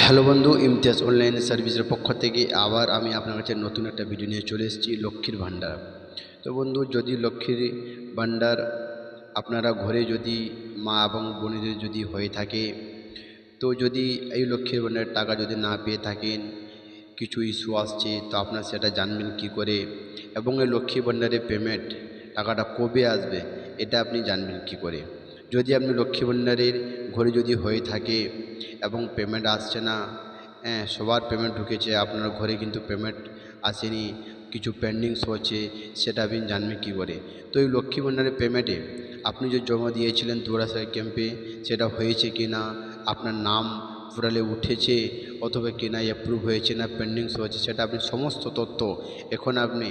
Hello বন্ধু, Imtiaz online সার্ভিসের পক্ষ থেকে আবার আমি আপনার কাছে নতুন একটা ভিডিও নিয়ে চলে এসেছি, লক্ষ্মীর ভাণ্ডার। তো বন্ধু, যদি লক্ষ্মীর ভাণ্ডার আপনারা ঘরে যদি মা এবং বোনেদের যদি হয়ে থাকে, তো যদি এই লক্ষ্মীর ভাণ্ডারের টাকা যদি না পেয়ে থাকেন, কিছু ইস্যু আসছে, তো আপনারা সেটা জানবেন কি করে? এবং এই লক্ষ্মী ভাণ্ডারের পেমেন্ট টাকাটা কবে আসবে, এটা আপনি জানবেন কি করে? যদি আপনি লক্ষ্মী ভাণ্ডারের ঘরে যদি হয়ে থাকে এবং পেমেন্ট আসছে না হ্যাঁ সবার পেমেন্ট ঢুকেছে, আপনার ঘরে কিন্তু পেমেন্ট আসেনি, কিছু পেন্ডিংস হচ্ছে, সেটা আপনি জানবেন কী করে? তো এই লক্ষ্মী ভাণ্ডারের পেমেন্টে আপনি যে জমা দিয়েছিলেন দুয়ারাসাই ক্যাম্পে সেটা হয়েছে কি না আপনার নাম পোর্টালে উঠেছে অথবা কি না অ্যাপ্রুভ হয়েছে না পেন্ডিং হয়েছে, সেটা আপনি সমস্ত তথ্য এখন আপনি,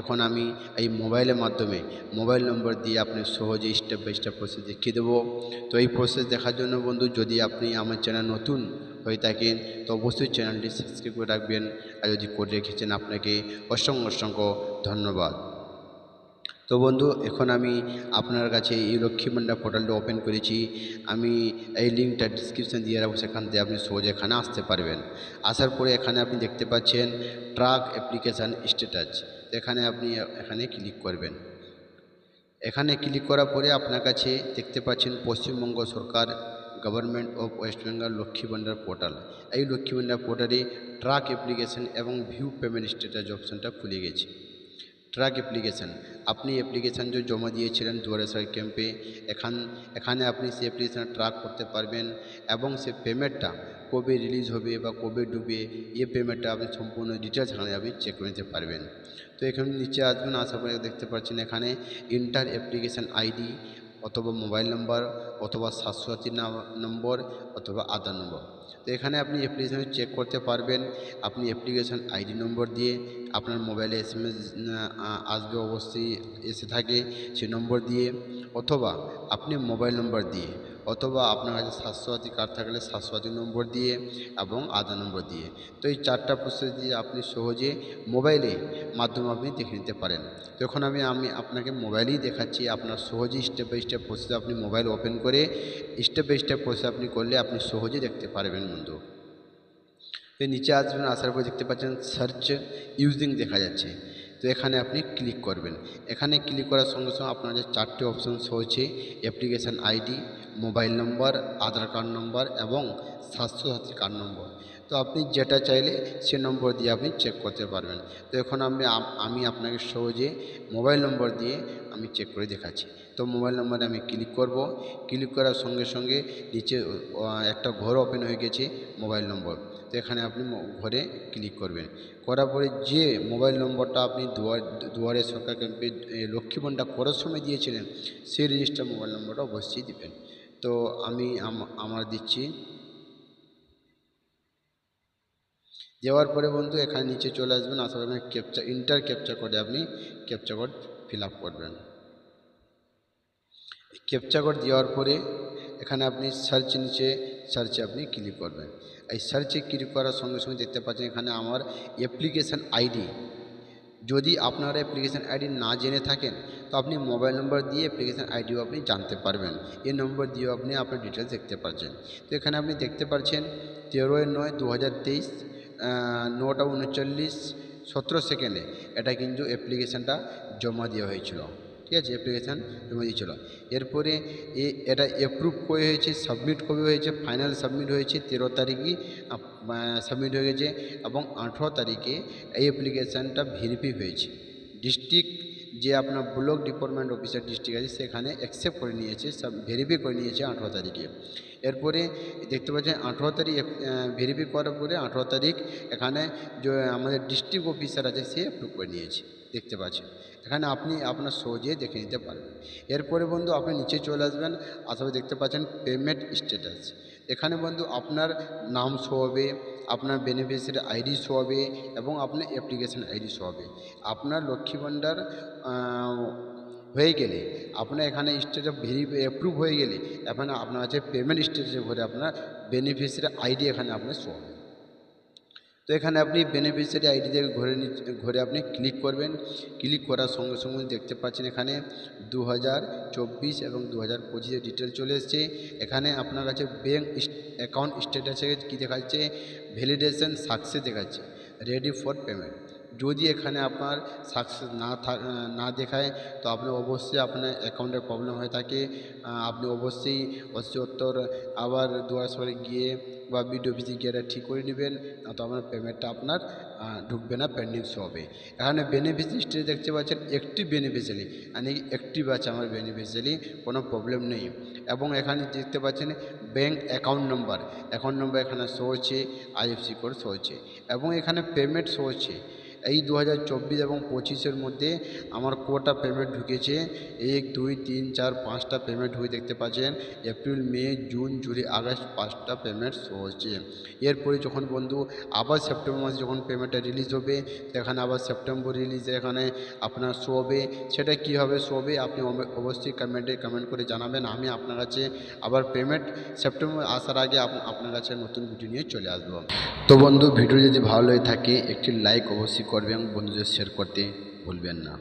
এখন আমি এই মোবাইলের মাধ্যমে মোবাইল নম্বর দিয়ে আপনি সহজে স্টেপ বাই স্টেপ প্রসেস দেখিয়ে দেবো। তো এই প্রসেস দেখার জন্য বন্ধু, যদি আপনি আমার চ্যানেল নতুন হয়ে থাকেন, তো অবশ্যই চ্যানেলটি সাবস্ক্রাইব করে রাখবেন। আর যদি করে রেখেছেন আপনাকে অসংখ্য অসংখ্য ধন্যবাদ। তো বন্ধু, এখন আমি আপনার কাছে এই লক্ষ্মী ভাণ্ডার পোর্টালটা ওপেন করেছি। আমি এই লিঙ্কটা ডিসক্রিপশান দিয়ে রাখব, সেখান থেকে আপনি সহজে এখানে আসতে পারবেন। আসার পরে এখানে আপনি দেখতে পাচ্ছেন ট্রাক অ্যাপ্লিকেশান স্ট্যাটাস এখানে আপনি এখানে ক্লিক করবেন। এখানে ক্লিক করার পরে আপনার কাছে দেখতে পাচ্ছেন পশ্চিমবঙ্গ সরকার government of West Bengal Lakshmi Bhandar portal এই লক্ষ্মী ভাণ্ডার পোর্টালে ট্রাক অ্যাপ্লিকেশান এবং ভিউ পেমেন্ট স্ট্যাটাস অপশানটা খুলে গেছে। ট্রাক অ্যাপ্লিকেশান আপনি অ্যাপ্লিকেশান যে জমা দিয়েছিলেন দুয়ারেশ্বর ক্যাম্পে এখান, এখানে আপনি সেই অ্যাপ্লিকেশান ট্রাক করতে পারবেন এবং সে পেমেন্টটা কবে রিলিজ হবে বা কবে ডুবে, এই পেমেন্টটা আপনি সম্পূর্ণ ডিটেলস এখানে আপনি চেক করে নিতে পারবেন। তো এখানে নিচে আসবেন, আশা পরে দেখতে পাচ্ছেন এখানে ইন্টার অ্যাপ্লিকেশান আইডি অথবা মোবাইল নম্বর অথবা স্বাস্থ্যসাথী নম্বর অথবা আধার নম্বর তো এখানে আপনি অ্যাপ্লিকেশান চেক করতে পারবেন। আপনি অ্যাপ্লিকেশান আইডি নম্বর দিয়ে আপনার মোবাইলে এস এম আসবে অবশ্যই এসে থাকে সে নম্বর দিয়ে। অথবা আপনি মোবাইল নম্বর দিয়ে, অথবা আপনার কাছে স্বাস্থ্যসাথী কার্ড থাকলে স্বাস্থ্যসাথী নম্বর দিয়ে এবং আধার নম্বর দিয়ে। তো এই চারটা প্রসেস দিয়ে আপনি সহজে মোবাইলে মাধ্যমে আপনি দেখে নিতে পারেন। তো এখন আমি আমি আপনাকে মোবাইলেই দেখাচ্ছি, আপনার সহজেই স্টেপ বাই স্টেপ প্রসেস আপনি মোবাইল ওপেন করে স্টেপ বাই স্টেপ প্রসেস আপনি করলে আপনি সহজে দেখতে পারবেন বন্ধু। তো নিচে আসবেন, আসার পর দেখতে পাচ্ছেন সার্চ ইউজিং দেখা যাচ্ছে। তো এখানে আপনি ক্লিক করবেন। এখানে ক্লিক করার সঙ্গে সঙ্গে আপনার যে চারটে অপশন হচ্ছে application ID mobile number Aadhaar card number এবং স্বাস্থ্যসাথী কার্ড নম্বর তো আপনি যেটা চাইলে সে নম্বর দিয়ে আপনি চেক করতে পারবেন। তো এখন আমি আমি আপনাকে সহজে মোবাইল নম্বর দিয়ে আমি চেক করে দেখাচ্ছি। তো মোবাইল নম্বরে আমি ক্লিক করব। ক্লিক করার সঙ্গে সঙ্গে নিচে একটা ঘর ওপেন হয়ে গেছে মোবাইল নম্বর তো এখানে আপনি ঘরে ক্লিক করবেন। করার পরে যে মোবাইল নম্বরটা আপনি দুয়ার, দুয়ারে সরকার ক্যাম্পে লক্ষ্মী ভাণ্ডার করার সময় দিয়েছিলেন, সেই রেজিস্টার মোবাইল নম্বরটা অবশ্যই দেবেন। তো আমি আমার দিচ্ছি। দেওয়ার পরে বন্ধু এখানে নিচে চলে আসবেন আসার পরে ক্যাপচা ইন্টার ক্যাপচা কোডে আপনি ক্যাপচা কোড ফিল করবেন। ক্যাপচা কোড দেওয়ার পরে এখানে আপনি সার্চ নিচে সার্চে আপনি ক্লিক করবেন। এই সার্চে ক্লিক করার সঙ্গে সঙ্গে দেখতে পাচ্ছেন এখানে আমার অ্যাপ্লিকেশান আইডি যদি আপনারা অ্যাপ্লিকেশান আইডি না জেনে থাকেন, তো আপনি মোবাইল নম্বর দিয়ে অ্যাপ্লিকেশান আইডিও আপনি জানতে পারবেন। এই নম্বর দিয়েও আপনি আপনার ডিটেলস দেখতে পাচ্ছেন। তো এখানে আপনি দেখতে পাচ্ছেন তেরোই নয় দু হাজার তেইশ নটা উনচল্লিশ, সতেরো সেকেন্ডে এটা কিন্তু অ্যাপ্লিকেশানটা জমা দেওয়া হয়েছিল। ঠিক আছে অ্যাপ্লিকেশান জমা দিয়েছিল এরপরে এ, এটা অ্যাপ্রুভ কবে হয়েছে সাবমিট কবে হয়েছে ফাইনাল সাবমিট হয়েছে, তেরো তারিখই সাবমিট হয়ে গেছে এবং আঠেরো তারিখে এই অ্যাপ্লিকেশানটা ভেরিফাই হয়েছে। ডিস্ট্রিক্ট যে আপনার ব্লক ডিপার্টমেন্ট অফিসার ডিস্ট্রিক্ট আছে, সেখানে অ্যাকসেপ্ট করে নিয়েছে, সব ভেরিফাই করে নিয়েছে আঠেরো তারিখে। এরপরে দেখতে পাচ্ছেন, আঠেরো তারিখ ভেরিফাই করার পরে আঠেরো তারিখ এখানে যে আমাদের ডিস্ট্রিক্ট অফিসার আছে, সে অ্যাপ্রুভ করে নিয়েছে। দেখতে পাচ্ছেন। এখানে আপনি আপনার সহজেই দেখে নিতে পারবেন। এরপরে বন্ধু আপনি নিচে চলে আসবেন আসামে দেখতে পাচ্ছেন পেমেন্ট স্ট্যাটাস এখানে বন্ধু আপনার নাম শো হবে, আপনার বেনিফিশিয়ারি আইডি শো হবে এবং আপনার অ্যাপ্লিকেশান আইডি শো হবে। আপনার লক্ষ্মী ভাণ্ডার হয়ে গেলে, আপনার এখানে স্টেটাস ভেরি অ্যাপ্রুভ হয়ে গেলে, এখানে আপনার আছে পেমেন্ট স্টেটাসে ভরে আপনার বেনিফিশিয়ারি আইডি এখানে আপনার শো হবে। তো এখানে আপনি বেনিফিশিয়ারি আইডিতে ঘুরে নি- ঘুরে আপনি ক্লিক করবেন। ক্লিক করার সঙ্গে সঙ্গে দেখতে পাচ্ছেন এখানে দু হাজার চব্বিশ এবং দু হাজার পঁচিশের ডিটেল চলে এসছে। এখানে আপনার কাছে ব্যাঙ্ক অ্যাকাউন্ট স্ট্যাটাসে কী দেখাচ্ছে? ভ্যালিডেশন সাকসেস দেখাচ্ছে। রেডি ফর পেমেন্ট যদি এখানে আপনার সাকসেস না না দেখায়, তো আপনি অবশ্যই আপনার অ্যাকাউন্টের প্রবলেম হয়ে থাকে। আপনি অবশ্যই অতি আবার দুয়ার সরে গিয়ে বা বিডিও অফিসে গিয়ে ঠিক করে নেবেন, না তো আপনার পেমেন্টটা আপনার ঢুকবে না পেন্ডিং শো হবে। এখানে বেনিফিসিয়ারি দেখতে পাচ্ছেন, একটি বেনিফিসিয়ারি মানে একটি আছে আমার বেনিফিসিয়ারি কোনো প্রবলেম নেই। এবং এখানে দেখতে পাচ্ছেন bank account number account number এখানে শো হচ্ছে আইএফসি কোড শো হচ্ছে। এবং এখানে পেমেন্ট শো হচ্ছে। এই দু হাজার চব্বিশ এবং পঁচিশের মধ্যে আমার কোটা পেমেন্ট ঢুকেছে? এক, দুই, তিন, চার, পাঁচটা পেমেন্ট হয়ে দেখতে পাচ্ছেন। April May June July August পাঁচটা পেমেন্ট শো হচ্ছে। এরপরে যখন বন্ধু আবার সেপ্টেম্বর মাসে যখন পেমেন্টটা রিলিজ হবে সেখানে আবার সেপ্টেম্বর রিলিজে এখানে আপনার শো হবে। সেটা কীভাবে শো হবে? আপনি অব- অবশ্যই কমেন্টে কমেন্ট করে জানাবেন। আমি আপনার কাছে আবার পেমেন্ট সেপ্টেম্বর আসার আগে আপ- আপনার কাছে নতুন ভিডিও নিয়ে চলে আসব। তো বন্ধু ভিডিও যদি ভালো লেগে থাকে, একটি লাইক অবশ্যই করবেন বন্ধুদের শেয়ার করতে ভুলবেন না।